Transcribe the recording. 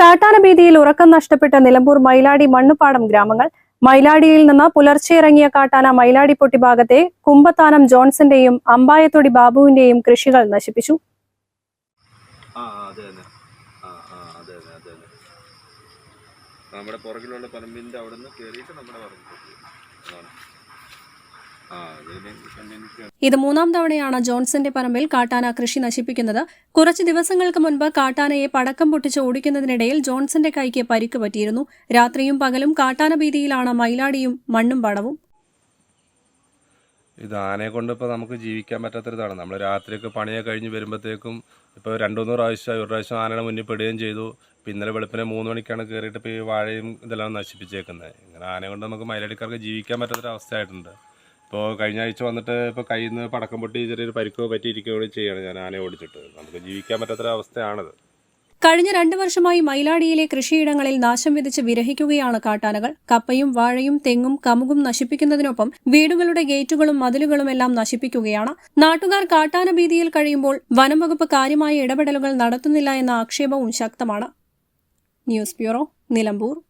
കാട്ടാന ഭീതിയിൽ ഉറക്കം നഷ്ടപ്പെട്ട നിലമ്പൂർ മൈലാടി മണ്ണുപാടം ഗ്രാമങ്ങൾ. മൈലാടിയിൽ നിന്ന് പുലർച്ചെ ഇറങ്ങിയ കാട്ടാന മൈലാടിപ്പൊട്ടി ഭാഗത്തെ കുമ്പത്താനം ജോൺസന്റെയും അമ്പായത്തൊടി ബാബുവിന്റെയും കൃഷികൾ നശിപ്പിച്ചു. നമ്മുടെ പുറകിലുള്ള പറമ്പിന്റെ അവിടെ നിന്ന് കയറിയിട്ട് നമ്മുടെ പറമ്പിൽ ഇത് മൂന്നാം തവണയാണ് ജോൺസന്റെ പറമ്പിൽ കാട്ടാന കൃഷി നശിപ്പിക്കുന്നത്. കുറച്ച് ദിവസങ്ങൾക്ക് മുൻപ് കാട്ടാനയെ പടക്കം പൊട്ടിച്ച് ഓടിക്കുന്നതിനിടയിൽ ജോൺസന്റെ കൈക്ക് പരിക്ക് പറ്റിയിരുന്നു. രാത്രിയും പകലും കാട്ടാന ഭീതിയിലാണ് മൈലാടിയും മണ്ണും പടവും. ഇത് ആനയെ കൊണ്ട് ഇപ്പോൾ നമുക്ക് ജീവിക്കാൻ പറ്റാത്തൊരിതാണ് നമ്മൾ രാത്രിയൊക്കെ പണിയൊക്കെ കഴിഞ്ഞ് വരുമ്പോഴത്തേക്കും ഇപ്പോൾ രണ്ടു മൂന്ന് പ്രാവശ്യം ഒരു പ്രാവശ്യം ആനയുടെ മുന്നിൽ പെടുകയും ചെയ്തു. ഇപ്പം ഇന്നലെ വെളുപ്പിനെ മൂന്ന് മണിക്കാണ് കയറിയിട്ട് ഇപ്പോൾ ഈ വാഴയും ഇതെല്ലാം നശിപ്പിച്ചേക്കുന്നത്. ഇങ്ങനെ ആനയെ കൊണ്ട് നമുക്ക് മയിലടിക്കാർക്ക് ജീവിക്കാൻ പറ്റാത്തൊരവസ്ഥയായിട്ടുണ്ട്. ഇപ്പോൾ കഴിഞ്ഞ ആഴ്ച വന്നിട്ട് ഇപ്പോൾ കയ്യിൽ നിന്ന് പടക്കം പൊട്ടി ചെറിയൊരു പരിക്കോ പറ്റിയിരിക്കുകയോ ചെയ്യണം ഞാൻ ആന ഓടിച്ചിട്ട്. നമുക്ക് ജീവിക്കാൻ പറ്റാത്തൊരവസ്ഥയാണത് കഴിഞ്ഞ രണ്ടു വർഷമായി മൈലാടിയിലെ കൃഷിയിടങ്ങളിൽ നാശം വിതച്ച് വിരഹിക്കുകയാണ് കാട്ടാനകൾ. കപ്പയും വാഴയും തെങ്ങും കമുകും നശിപ്പിക്കുന്നതിനൊപ്പം വീടുകളുടെ ഗേറ്റുകളും മതിലുകളും എല്ലാം നശിപ്പിക്കുകയാണ്. നാട്ടുകാർ കാട്ടാന ഭീതിയിൽ കഴിയുമ്പോൾ വനം വകുപ്പ് കാര്യമായ ഇടപെടലുകൾ നടത്തുന്നില്ല എന്ന ആക്ഷേപവും ശക്തമാണ്. News bureau Nilambur.